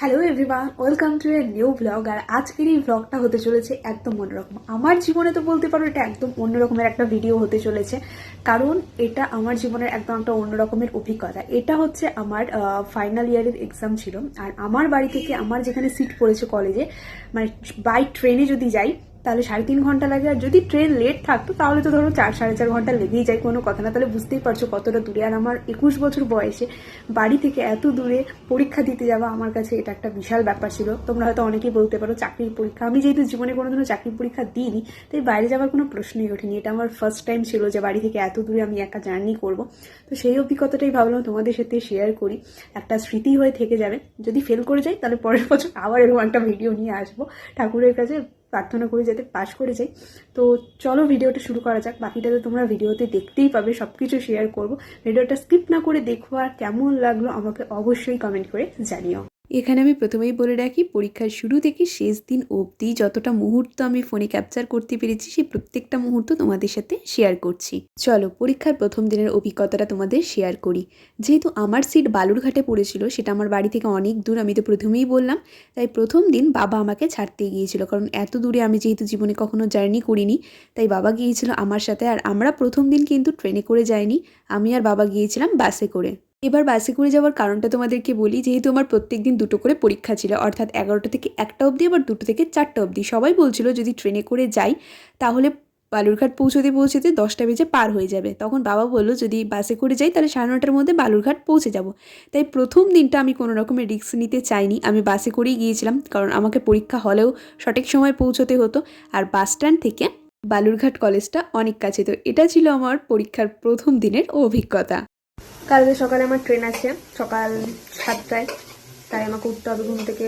Hello everyone welcome to a new blog আর আজকের এই ব্লগটা হতে চলেছে একদম অন্যরকম। আমার জীবনে তো বলতে পারো এটা একদম অন্যরকমের একটা ভিডিও হতে চলেছে, কারণ এটা আমার জীবনের একদম একটা অন্যরকমের অভিজ্ঞতা। এটা হচ্ছে আমার ফাইনাল ইয়ারের এক্সাম ছিল, আর আমার বাড়ি থেকে আমার যেখানে সিট পড়েছে কলেজে মানে বাই ট্রেনে যদি যাই তাহলে সাড়ে তিন ঘণ্টা লাগে, আর যদি ট্রেন লেট থাকতো, তাহলে তো ধরো চার, সাড়ে চার ঘণ্টা লেগেই যায় কোনো কথা না। তাহলে বুঝতেই পারছ কতটা দূরে। আর আমার একুশ বছর বয়সে বাড়ি থেকে এত দূরে পরীক্ষা দিতে যাওয়া আমার কাছে এটা একটা বিশাল ব্যাপার ছিল। তোমরা হয়তো অনেকেই বলতে পারো চাকরির পরীক্ষা। আমি যেহেতু জীবনে কোনোদিনও চাকরির পরীক্ষা দিইনি, তাই বাইরে যাওয়ার কোনো প্রশ্নই ওঠেনি। এটা আমার ফার্স্ট টাইম ছিল যে বাড়ি থেকে এত দূরে আমি একা জার্নি করব। তো সেই অভিজ্ঞতাটাই ভাবলাম তোমাদের সাথে শেয়ার করি। একটা স্মৃতি হয়ে থেকে যাবে। যদি ফেল করে যাই, তাহলে পরের বছর আবার এরকম একটা ভিডিও নিয়ে আসব ঠাকুরের কাছে। প্রার্থনা করি যাতে পাশ করে যাই। তো চলো ভিডিওটা শুরু করা যাক। বাকিটা তো তোমরা ভিডিওতে দেখতেই পাবে সব কিছু শেয়ার করব। ভিডিওটা স্কিপ না করে দেখো আর কেমন লাগল আমাকে অবশ্যই কমেন্ট করে জানিও। এখানে আমি প্রথমেই বলে রাখি, পরীক্ষার শুরু থেকে শেষ দিন অবধি যতটা মুহূর্ত আমি ফোনে ক্যাপচার করতে পেরেছি, সেই প্রত্যেকটা মুহূর্ত তোমাদের সাথে শেয়ার করছি। চলো, পরীক্ষার প্রথম দিনের অভিজ্ঞতাটা তোমাদের শেয়ার করি। যেহেতু আমার সিট বালুরঘাটে পড়েছিল, সেটা আমার বাড়ি থেকে অনেক দূর, আমি তো প্রথমেই বললাম। তাই প্রথম দিন বাবা আমাকে ছাড়তে গিয়েছিল, কারণ এত দূরে আমি যেহেতু জীবনে কখনো জার্নি করিনি, তাই বাবা গিয়েছিল আমার সাথে। আর আমরা প্রথম দিন কিন্তু ট্রেনে করে যাইনি, আমি আর বাবা গিয়েছিলাম বাসে করে। এবার বাসে করে যাওয়ার কারণটা তোমাদেরকে বলি, যেহেতু আমার প্রত্যেক দিন দুটো করে পরীক্ষা ছিল, অর্থাৎ এগারোটা থেকে একটা অবধি, আবার দুটো থেকে চারটা অবধি। সবাই বলছিল, যদি ট্রেনে করে যাই, তাহলে বালুরঘাট পৌঁছতে পৌঁছতে দশটা বেজে পার হয়ে যাবে। তখন বাবা বলল, যদি বাসে করে যাই, তাহলে সাড়ে নটার মধ্যে বালুরঘাট পৌঁছে যাব। তাই প্রথম দিনটা আমি কোনো রকমের রিস্ক নিতে চাইনি। আমি বাসে করেই গিয়েছিলাম, কারণ আমাকে পরীক্ষা হলেও সঠিক সময় পৌঁছতে হতো, আর বাস স্ট্যান্ড থেকে বালুরঘাট কলেজটা অনেক কাছে। তো এটা ছিল আমার পরীক্ষার প্রথম দিনের অভিজ্ঞতা। কালকে সকালে আমার ট্রেন আছে সকাল সাতটায় তাই আমাকে উঠতে হবে ঘুম থেকে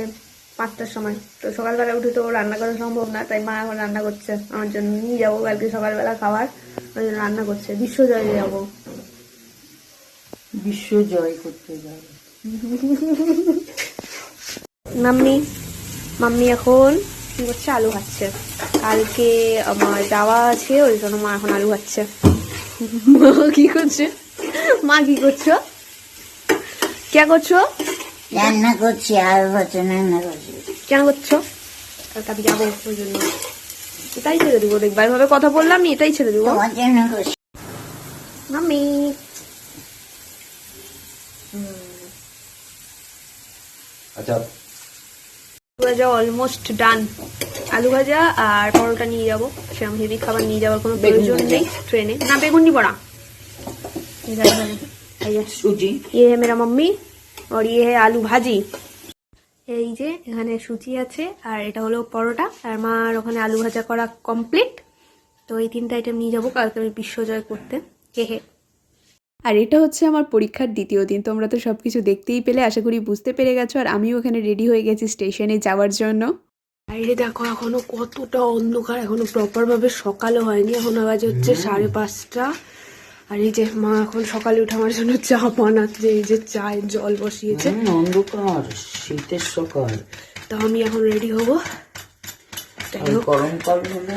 পাঁচটার সময়। তো সকালবেলা উঠে তো রান্না করা সম্ভব না তাই মা এখন রান্না করছে। আমার জন্য নিয়ে যাব কালকে সকালবেলা খাবার ওই জন্য রান্না করছে। বিশ্বজয়ে যাব। বিশ্বজয় করতে যাবে মাম্মি মাম্মি এখন কি করছে? আলু খাচ্ছে। কালকে আমার যাওয়া আছে ওই জন্য মা এখন আলু খাচ্ছে। মা কি করছে? মা কি করছ? কে করছ? রান্না করছি আর বছর রান্না করছি। কেন করছ? কালকে যাব ওই জন্য। এটাই ছেড়ে দেবো দেখবা। এভাবে কথা বললাম আমি এটাই ছেড়ে দেবো। মাম্মি। আচ্ছা। আলু ভাজা অলমোস্ট ডান আলু ভাজা আর পরোটা নিয়ে যাব। সেরকম হেভি খাবার নিয়ে যাওয়ার কোনো বেগুন প্রয়োজন নেই ট্রেনে। না বেগুন নি। পড়া সুজি ये है मेरा मम्मी और ये है आलू भाजी এই যে এখানে সুচি আছে আর এটা হলো পরোটা আর মার ওখানে আলু ভাজা করা কমপ্লিট তো এই তিনটা আইটেম নিয়ে যাবো কালকে আমি বিশ্বজয় করতে হে হে আর এটা হচ্ছে আমার পরীক্ষার দ্বিতীয় দিন তোমরা তো সব কিছু দেখতেই পেলে আশা করি বুঝতে পেরে গেছো আর আমিও ওখানে রেডি হয়ে গেছি স্টেশনে যাওয়ার জন্য বাইরে দেখো এখনো কতটা অন্ধকার এখনো প্রপার ভাবে সকালও হয়নি এখন বাজে হচ্ছে সাড়ে পাঁচটা আর এই যে মা এখন সকালে উঠে আমার জন্য চা বানাচ্ছে এই যে চায়ের জল বসিয়েছে। অন্ধকার শীতের সকাল। তা আমি এখন রেডি হব। গরমকাল হলে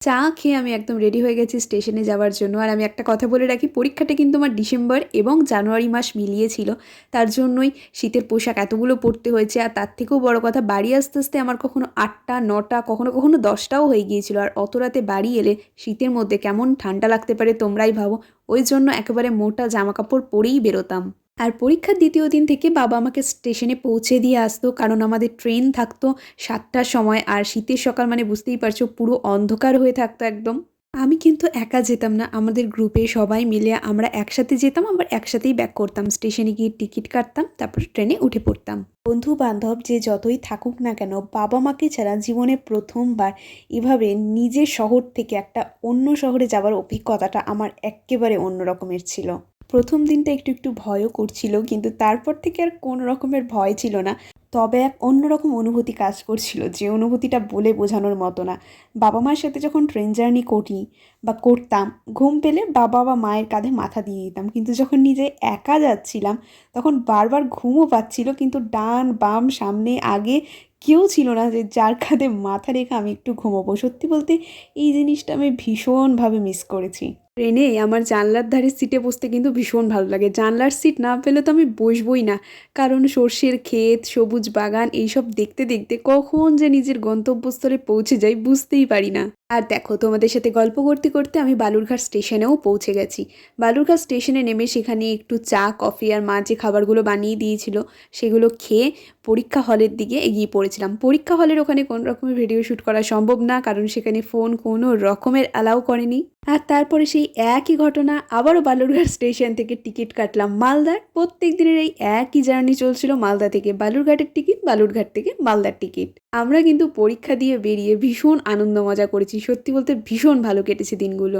চা খেয়ে আমি একদম রেডি হয়ে গেছি স্টেশনে যাওয়ার জন্য। আর আমি একটা কথা বলে রাখি, পরীক্ষাটা কিন্তু আমার ডিসেম্বর এবং জানুয়ারি মাস মিলিয়ে ছিল। তার জন্যই শীতের পোশাক এতগুলো পরতে হয়েছে। আর তার থেকেও বড় কথা, বাড়ি আসতে আসতে আমার কখনো আটটা, নটা, কখনো কখনো দশটাও হয়ে গিয়েছিল। আর অত রাতে বাড়ি এলে শীতের মধ্যে কেমন ঠান্ডা লাগতে পারে তোমরাই ভাবো। ওই জন্য একেবারে মোটা জামা কাপড় পরেই বেরোতাম। আর পরীক্ষার দ্বিতীয় দিন থেকে বাবা আমাকে স্টেশনে পৌঁছে দিয়ে আসতো, কারণ আমাদের ট্রেন থাকতো সাতটার সময় আর শীতের সকাল মানে বুঝতেই পারছ পুরো অন্ধকার হয়ে থাকতো একদম। আমি কিন্তু একা যেতাম না, আমাদের গ্রুপে সবাই মিলে আমরা একসাথে যেতাম, আবার একসাথেই ব্যাক করতাম। স্টেশনে গিয়ে টিকিট কাটতাম, তারপর ট্রেনে উঠে পড়তাম। বন্ধু বান্ধব যে যতই থাকুক না কেন, বাবা মাকে ছাড়া জীবনে প্রথমবার এভাবে নিজের শহর থেকে একটা অন্য শহরে যাওয়ার অভিজ্ঞতাটা আমার একেবারে অন্য রকমের ছিল। প্রথম দিনটা একটু একটু ভয়ও করছিল, কিন্তু তারপর থেকে আর কোনো রকমের ভয় ছিল না। তবে এক অন্যরকম অনুভূতি কাজ করছিল, যে অনুভূতিটা বলে বোঝানোর মতো না। বাবা মায়ের সাথে যখন ট্রেন জার্নি করি বা করতাম, ঘুম পেলে বাবা বা মায়ের কাঁধে মাথা দিয়ে দিতাম। কিন্তু যখন নিজে একা যাচ্ছিলাম, তখন বারবার ঘুমও পাচ্ছিল, কিন্তু ডান, বাম, সামনে, আগে কেউ ছিল না যে যার কাঁধে মাথা রেখে আমি একটু ঘুমোবো। সত্যি বলতে এই জিনিসটা আমি ভীষণভাবে মিস করেছি। ট্রেনে আমার জানলার ধারে সিটে বসতে কিন্তু ভীষণ ভালো লাগে। জানলার সিট না পেলে তো আমি বসবই না। কারণ সর্ষের ক্ষেত, সবুজ বাগান, এইসব দেখতে দেখতে কখন যে নিজের গন্তব্যস্থলে পৌঁছে যাই বুঝতেই পারি না। আর দেখো, তোমাদের সাথে গল্প করতে করতে আমি বালুরঘাট স্টেশনেও পৌঁছে গেছি। বালুরঘাট স্টেশনে নেমে সেখানে একটু চা, কফি আর মা যে খাবারগুলো বানিয়ে দিয়েছিল, সেগুলো খেয়ে পরীক্ষা হলের দিকে এগিয়ে পড়েছিলাম। পরীক্ষা হলের ওখানে কোনো রকমের ভিডিও শ্যুট করা সম্ভব না, কারণ সেখানে ফোন কোনো রকমের অ্যালাউ করেনি। আর তারপরে সেই একই ঘটনা আবারও বালুরঘাট স্টেশন থেকে টিকিট কাটলাম মালদার। প্রত্যেক দিনের এই একই জার্নি চলছিল মালদা থেকে বালুরঘাটের টিকিট, বালুরঘাট থেকে মালদার টিকিট। আমরা কিন্তু পরীক্ষা দিয়ে বেরিয়ে ভীষণ আনন্দ মজা করেছি। সত্যি বলতে ভীষণ ভালো কেটেছে দিনগুলো।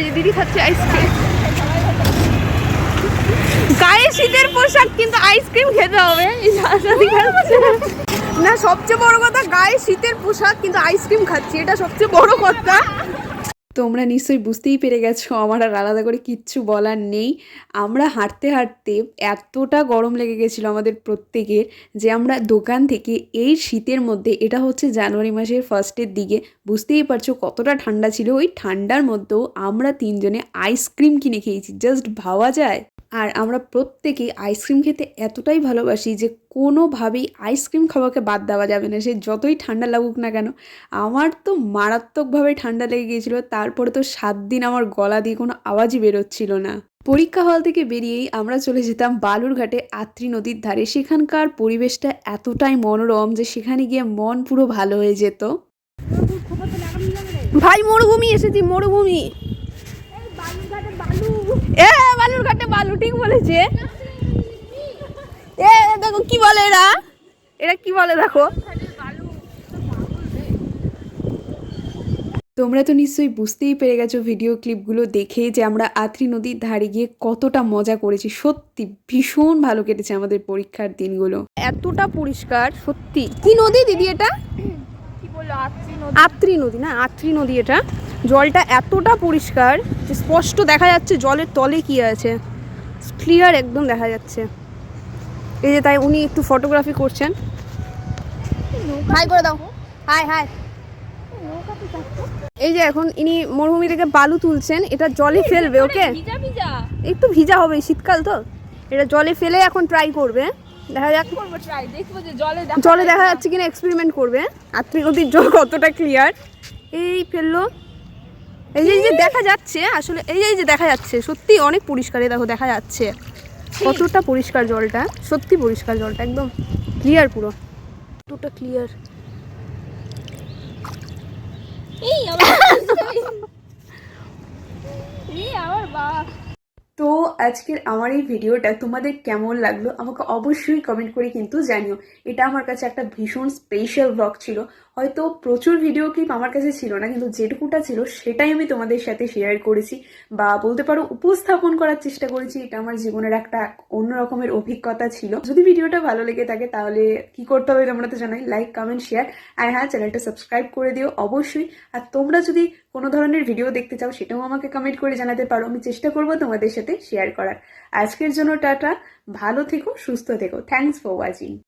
এই দিদি খাচ্ছে আইসক্রিম গায়ে শীতের পোশাক, কিন্তু আইসক্রিম খেতে হবে। না, সবচেয়ে বড় কথা, গায়ে শীতের পোশাক, কিন্তু আইসক্রিম খাচ্ছি। এটা সবচেয়ে বড় কথা। তোমরা নিশ্চয়ই বুঝতেই পেরে গেছো, আমার আর আলাদা করে কিচ্ছু বলার নেই। আমরা হাঁটতে হাঁটতে এতটা গরম লেগে গেছিল আমাদের প্রত্যেকের যে আমরা দোকান থেকে এই শীতের মধ্যে, এটা হচ্ছে জানুয়ারি মাসের ফার্স্টের দিকে, বুঝতেই পারছ কতটা ঠান্ডা ছিল। ওই ঠান্ডার মধ্যেও আমরা তিনজনে আইসক্রিম কিনে খেয়েছি জাস্ট ভাবা যায়। আর আমরা প্রত্যেকেই আইসক্রিম খেতে এতটাই ভালোবাসি যে কোনোভাবেই আইসক্রিম খাওয়াকে বাদ দেওয়া যাবে না। সে যতই ঠান্ডা লাগুক না কেন আমার তো মারাত্মকভাবে ঠান্ডা লেগে গিয়েছিল। তারপরে তো সাত দিন আমার গলা দিয়ে কোনো আওয়াজই বেরোচ্ছিল না। পরীক্ষা হল থেকে বেরিয়েই আমরা চলে যেতাম বালুরঘাটে আত্রি নদীর ধারে। সেখানকার পরিবেশটা এতটাই মনোরম যে সেখানে গিয়ে মন পুরো ভালো হয়ে যেত। ভাই মরুভূমি এসেছি মরুভূমি। এ বলেছে। এ দেখো কি বলে এরা? এরা কি বলে দেখো? তোমরা তো নিশ্চয়ই বুঝতেই পেরে গেছো ভিডিও ক্লিপগুলো দেখে যে আমরা আত্রি নদীর ধারে গিয়ে কতটা মজা করেছি। সত্যি ভীষণ ভালো কেটেছে আমাদের পরীক্ষার দিনগুলো। এতটা পরিষ্কার সত্যি। কি নদী দিদি এটা? আত্রি নদী না? আত্রি নদী এটা। জলটা এতটা পরিষ্কার যে স্পষ্ট দেখা যাচ্ছে জলের তলে কি আছে। ক্লিয়ার একদম দেখা যাচ্ছে। এই যে তাই উনি একটু ফটোগ্রাফি করছেন। হাই করে দাও। হাই হাই এই যে এখন ইনি মরুভূমি থেকে বালু তুলছেন এটা জলে ফেলবে ওকে একটু ভিজা হবে শীতকাল তো। এটা জলে ফেলে এখন ট্রাই করবে। দেখা যাক। জলে দেখা যাচ্ছে কিনা এক্সপেরিমেন্ট করবে। আত্মি নদীর জল কতটা ক্লিয়ার এই ফেলল। এই যে এই যে দেখা যাচ্ছে আসলে এই যে এই যে দেখা যাচ্ছে সত্যি অনেক পরিষ্কার এই দেখো দেখা যাচ্ছে। কতটা পরিষ্কার জলটা সত্যি পরিষ্কার জলটা একদম ক্লিয়ার পুরো। কতটা ক্লিয়ার এই আমার এই আমার বা তো আজকের আমার এই ভিডিওটা তোমাদের কেমন লাগল আমাকে অবশ্যই কমেন্ট করে কিন্তু জানিও। এটা আমার কাছে একটা ভীষণ স্পেশাল ব্লগ ছিল। হয়তো প্রচুর ভিডিও ক্লিপ আমার কাছে ছিল না, কিন্তু যেটুকুটা ছিল সেটাই আমি তোমাদের সাথে শেয়ার করেছি বা বলতে পারো উপস্থাপন করার চেষ্টা করেছি, এটা আমার জীবনের একটা অন্য রকমের অভিজ্ঞতা ছিল। যদি ভিডিওটা ভালো লেগে থাকে তাহলে কি করতে হবে তোমরা তো জানাই লাইক কমেন্ট শেয়ার আর হ্যাঁ চ্যানেলটা সাবস্ক্রাইব করে দিও অবশ্যই। আর তোমরা যদি কোনো ধরনের ভিডিও দেখতে চাও সেটাও আমাকে কমেন্ট করে জানাতে পারো, আমি চেষ্টা করব তোমাদের সাথে শেয়ার করার। আজকের জন্য টাটা, ভালো থেকো, সুস্থ থেকো। Thanks for watching